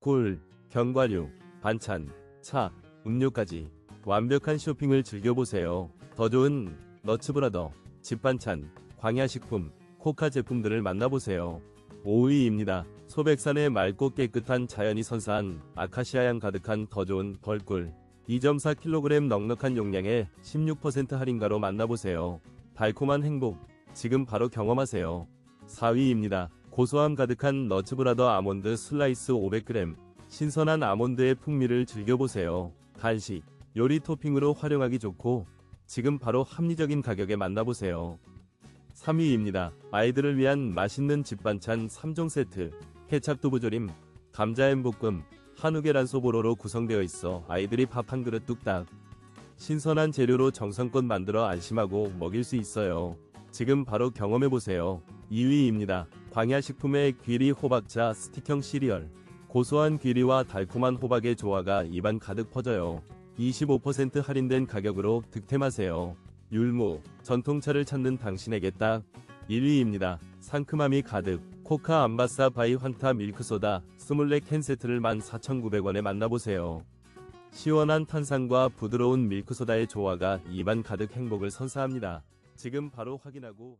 꿀, 견과류, 반찬, 차, 음료까지 완벽한 쇼핑을 즐겨보세요. 더 좋은 너츠브라더, 집반찬, 광야식품, 코카 제품들을 만나보세요. 5위입니다. 소백산의 맑고 깨끗한 자연이 선사한 아카시아향 가득한 더 좋은 벌꿀. 2.4kg 넉넉한 용량에 16% 할인가로 만나보세요. 달콤한 행복, 지금 바로 경험하세요. 4위입니다. 고소함 가득한 너츠브라더 아몬드 슬라이스 500g. 신선한 아몬드의 풍미를 즐겨보세요. 간식, 요리 토핑으로 활용하기 좋고, 지금 바로 합리적인 가격에 만나보세요. 3위입니다. 아이들을 위한 맛있는 집반찬 3종 세트, 케찹 두부조림, 감자햄 볶음, 한우 계란 소보로로 구성되어 있어 아이들이 밥 한 그릇 뚝딱. 신선한 재료로 정성껏 만들어 안심하고 먹일 수 있어요. 지금 바로 경험해보세요. 2위입니다. 광야식품의 귀리 호박차 스틱형 시리얼. 고소한 귀리와 달콤한 호박의 조화가 입안 가득 퍼져요. 25% 할인된 가격으로 득템하세요. 율무, 전통차를 찾는 당신에게 딱 1위입니다. 상큼함이 가득 코카 암바사 바이 환타 밀크소다 24캔 세트를 14,900원에 만나보세요. 시원한 탄산과 부드러운 밀크소다의 조화가 입안 가득 행복을 선사합니다. 지금 바로 확인하고